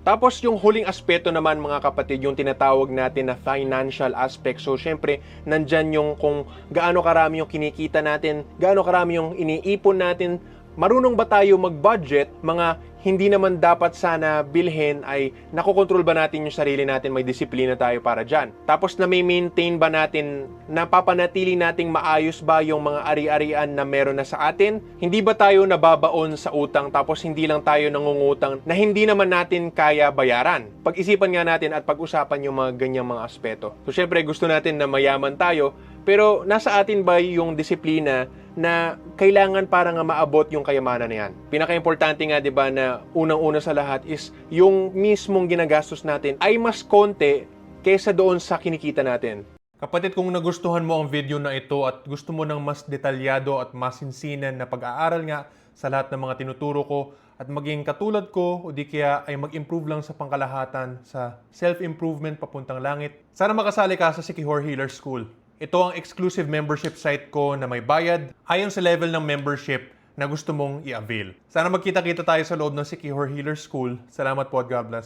Tapos yung huling aspeto naman mga kapatid, yung tinatawag natin na financial aspect. So syempre, nandyan yung kung gaano karami yung kinikita natin, gaano karami yung iniipon natin, marunong ba tayo mag-budget, mga hindi naman dapat sana bilhin ay nakokontrol ba natin yung sarili natin, may disiplina tayo para dyan. Tapos na may maintain ba natin, napapanatili nating maayos ba yung mga ari-arian na meron na sa atin? Hindi ba tayo nababaon sa utang tapos hindi lang tayo nangungutang na hindi naman natin kaya bayaran? Pag-isipan nga natin at pag-usapan yung mga ganyang mga aspeto. So syempre gusto natin na mayaman tayo, pero nasa atin ba yung disiplina na kailangan para nga maabot yung kayamanan na yan. Pinaka-importante nga 'di ba na unang-una sa lahat is yung mismong ginagastos natin ay mas konti kaysa doon sa kinikita natin. Kapatid, kung nagustuhan mo ang video na ito at gusto mo ng mas detalyado at masinsinan na pag-aaral nga sa lahat ng mga tinuturo ko at maging katulad ko o di kaya ay mag-improve lang sa pangkalahatan sa self-improvement papuntang langit, sana makasali ka sa Sikihor Healer School. Ito ang exclusive membership site ko na may bayad ayon sa level ng membership na gusto mong i-avail. Sana magkita-kita tayo sa loob ng Sikihor Healer School. Salamat po at God bless.